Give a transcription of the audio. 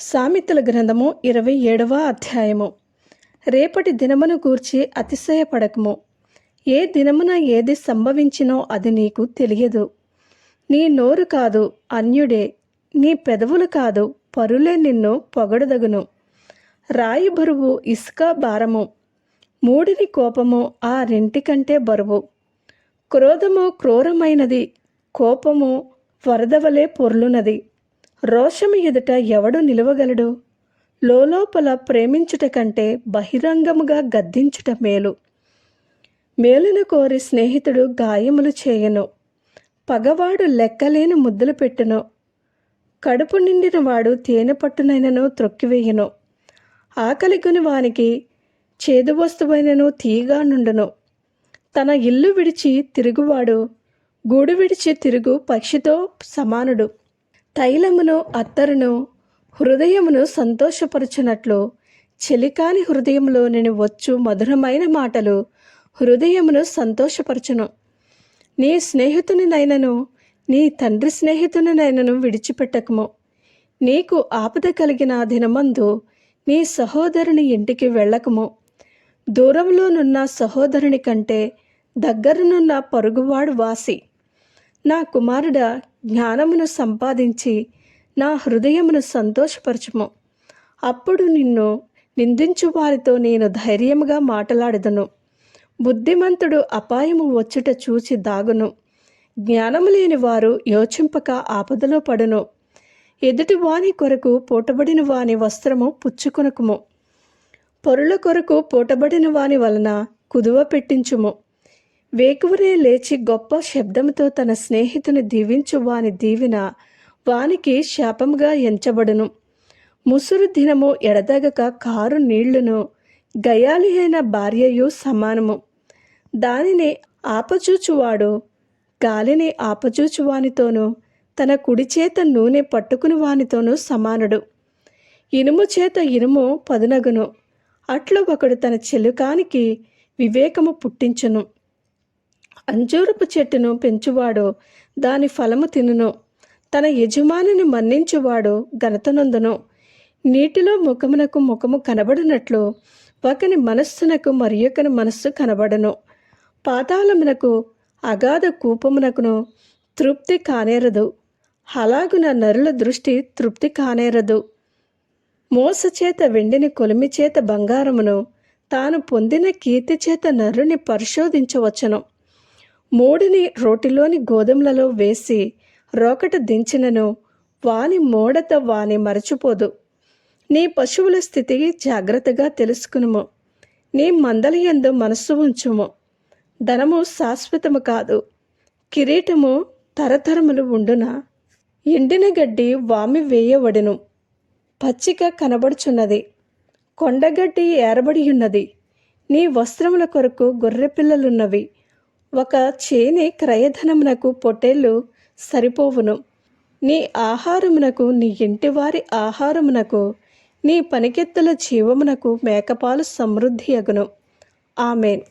సామెతల గ్రంథము ఇరవై ఏడవ అధ్యాయము. రేపటి దినమును గూర్చి అతిశయపడకము. ఏ దినమున ఏది సంభవించినో అది నీకు తెలియదు. నీ నోరు కాదు అన్యుడే. నీ పెదవులు కాదు పరులే నిన్ను పొగడదగును. రాయి బరువు ఇసుక భారము. మూడిని కోపము ఆ రెంటికంటే బరువు. క్రోధము క్రూరమైనది కోపము వరదవలే పొర్లునది. రోషము ఎదుట ఎవడు నిలవగలడు. లోలోపల ప్రేమించుట కంటే బహిరంగముగా గద్దించుట మేలు. మేలును కోరి స్నేహితుడు గాయములు చేయను. పగవాడు లెక్కలేని ముద్దలు పెట్టును. కడుపు నిండిన వాడు తేనె పట్టునైనను త్రొక్కివేయను. ఆకలిగుని వానికి చేదు వస్తువైనను తీగా నుండును. తన ఇల్లు విడిచి తిరుగువాడు గూడు విడిచి తిరుగు పక్షితో సమానుడు. తైలమును అత్తరును హృదయమును సంతోషపరచునట్లు చెలికాని హృదయంలో నేను వచ్చు మధురమైన మాటలు హృదయమును సంతోషపరచును. నీ స్నేహితునినైనను నీ తండ్రి స్నేహితునినైనను విడిచిపెట్టకము. నీకు ఆపద కలిగిన దినమందు నీ సహోదరుని ఇంటికి వెళ్ళకము. దూరంలోనున్న సహోదరుని కంటే దగ్గరనున్న పొరుగువాడు వాసి. నా కుమారుడ జ్ఞానమును సంపాదించి నా హృదయమును సంతోషపరచుము. అప్పుడు నిన్ను నిందించు వారితో నేను ధైర్యముగా మాట్లాడదను. బుద్ధిమంతుడు అపాయము వచ్చుట చూచి దాగును. జ్ఞానము లేని వారు యోచింపక ఆపదలో పడును. ఎదుటి వాని కొరకు పూటబడిన వాని వస్త్రము పుచ్చుకొనకుము. పొరుల కొరకు పూటబడిన వాని వలన కుదువ పెట్టించుము. వేకువరే లేచి గొప్ప శబ్దంతో తన స్నేహితుని దీవించు వాని దీవిన వానికి శాపముగా ఎంచబడును. ముసురు దినము ఎడదగక కారు నీళ్ళును గయాలి అయిన భార్యయు సమానము. దానిని ఆపచూచువాడు గాలిని ఆపచూచువానితోనూ తన కుడి చేత నూనె పట్టుకుని వానితోనూ సమానుడు. ఇనుము చేత ఇనుము పదునగును. అట్లు ఒకడు తన చెలుకానికి వివేకము పుట్టించును. అంజూరపు చెట్టును పెంచువాడు దాని ఫలము తినును. తన యజమానిని మన్నించువాడు ఘనతనందును. నీటిలో ముఖమునకు ముఖము కనబడినట్లు ఒకని మనస్సునకు మరి ఒకని మనస్సు కనబడను. పాతాళమునకు అగాధ కూపమునకును తృప్తి కానేరదు. అలాగున నరుల దృష్టి తృప్తి కానేరదు. మోసచేత వెండిని కొలిమి చేత బంగారమును తాను పొందిన కీర్తి చేత నరుని పరిశోధించవచ్చును. మూడిని రోటిలోని గోధుమలలో వేసి రోకట దించినను వాని మోడత వాని మరచిపోదు. నీ పశువుల స్థితి జాగ్రత్తగా తెలుసుకునుము. నీ మందలయందు మనస్సు ఉంచుము. ధనము శాశ్వతము కాదు. కిరీటము తరతరములు ఉండున? ఎండిన గడ్డి వామి వేయబడును. పచ్చిక కనబడుచున్నది. కొండగడ్డి ఏరబడి ఉన్నది నీ వస్త్రముల కొరకు గొర్రెపిల్లలున్నవి. ఒక చేని క్రయధనమునకు పొట్టేళ్ళు సరిపోవును. నీ ఆహారమునకు నీ ఇంటివారి ఆహారమునకు నీ పనికెత్తుల జీవమునకు మేకపాలు సమృద్ధి అగును ఆమెన్.